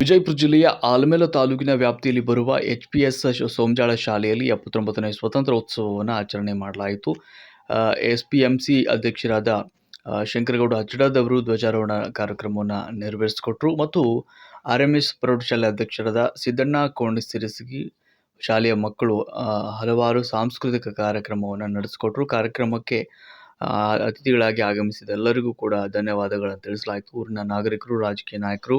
ವಿಜಯಪುರ ಜಿಲ್ಲೆಯ ಆಲಮೇಲ ತಾಲೂಕಿನ ವ್ಯಾಪ್ತಿಯಲ್ಲಿ ಬರುವ ಎಚ್ ಪಿ ಎಸ್ ಸೋಮಜಾಳ ಶಾಲೆಯಲ್ಲಿ ಎಪ್ಪತ್ತೊಂಬತ್ತನೇ ಸ್ವಾತಂತ್ರ್ಯೋತ್ಸವವನ್ನು ಆಚರಣೆ ಮಾಡಲಾಯಿತು. ಎಸ್ ಪಿ ಎಂ ಸಿ ಅಧ್ಯಕ್ಷರಾದ ಶಂಕರಗೌಡ ಹಚ್ಚಡದ್ ಅವರು ಧ್ವಜಾರೋಹಣ ಕಾರ್ಯಕ್ರಮವನ್ನು ನೆರವೇರಿಸಿಕೊಟ್ರು ಮತ್ತು ಆರ್ ಎಂ ಎಸ್ ಪ್ರೌಢಶಾಲೆ ಅಧ್ಯಕ್ಷರಾದ ಸಿದ್ದಣ್ಣ ಕೋಣಿಸಿರಿಸಗಿ ಶಾಲೆಯ ಮಕ್ಕಳು ಹಲವಾರು ಸಾಂಸ್ಕೃತಿಕ ಕಾರ್ಯಕ್ರಮವನ್ನು ನಡೆಸಿಕೊಟ್ರು. ಕಾರ್ಯಕ್ರಮಕ್ಕೆ ಅತಿಥಿಗಳಾಗಿ ಆಗಮಿಸಿದ ಎಲ್ಲರಿಗೂ ಕೂಡ ಧನ್ಯವಾದಗಳನ್ನು ತಿಳಿಸಲಾಯಿತು. ಊರಿನ ನಾಗರಿಕರು, ರಾಜಕೀಯ ನಾಯಕರು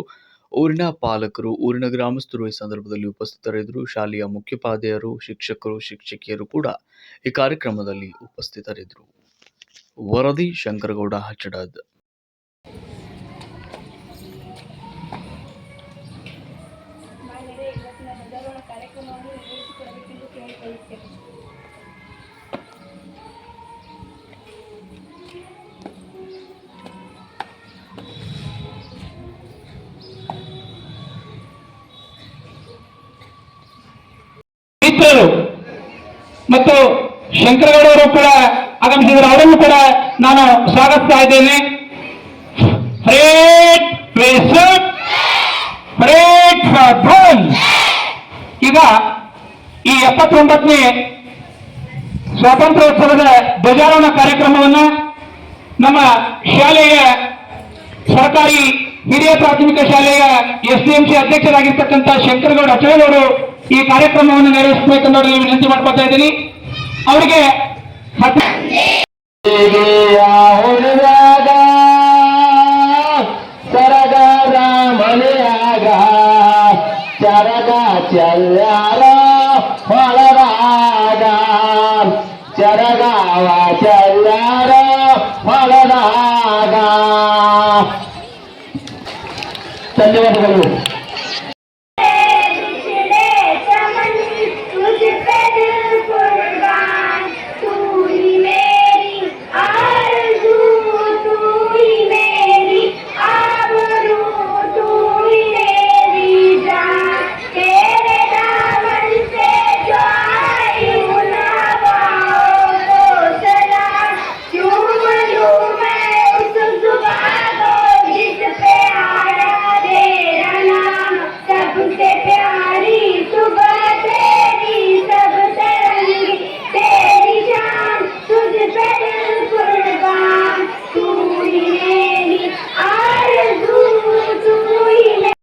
ಊರಿನ ಪಾಲಕರು, ಊರಿನ ಗ್ರಾಮಸ್ಥರು ಈ ಸಂದರ್ಭದಲ್ಲಿ ಉಪಸ್ಥಿತರಿದ್ದರು. ಶಾಲೆಯ ಮುಖ್ಯೋಪಾಧ್ಯಾಯರು, ಶಿಕ್ಷಕರು, ಶಿಕ್ಷಕಿಯರು ಕೂಡ ಈ ಕಾರ್ಯಕ್ರಮದಲ್ಲಿ ಉಪಸ್ಥಿತರಿದ್ದರು. ವರದಿ ಶಂಕರಗೌಡ, ಹಚ್ಚಡದ್ ಮಿತ್ರರು ಮತ್ತು ಶಂಕರಗೌಡರು ಕೂಡ ಆಗಮಿಸಿದರು ಅವರನ್ನು ಕೂಡ ನಾನು ಸ್ವಾಗತಿಸ್ತಾ ಇದ್ದೇನೆ. ಈಗ ಈ ಎಪ್ಪತ್ತೊಂಬತ್ತನೇ ಸ್ವಾತಂತ್ರ್ಯೋತ್ಸವದ ಧ್ವಜಾರೋಹಣ ಕಾರ್ಯಕ್ರಮವನ್ನು ನಮ್ಮ ಶಾಲೆಯ ಸರ್ಕಾರಿ ಹಿರಿಯ ಪ್ರಾಥಮಿಕ ಶಾಲೆಯ ಎಸ್ ಡಿ ಅಧ್ಯಕ್ಷರಾಗಿರ್ತಕ್ಕಂಥ ಶಂಕರಗೌಡ, ಅಚಲಗೌಡರು ಈ ಕಾರ್ಯಕ್ರಮವನ್ನು ನೆರವೇರಿಸಬೇಕೆಂದು ವಿನಂತಿ ಮಾಡ್ಕೊತಾ ಇದ್ದೀನಿ ಅವರಿಗೆ ಚರಗ ಚಲ್ಲಾರ ಹೊಳರಾಗ ಚರಗಾವ ಚಲ್ಲಾರ ಹೊಳರಾಗ ಧನ್ಯವಾದಗಳು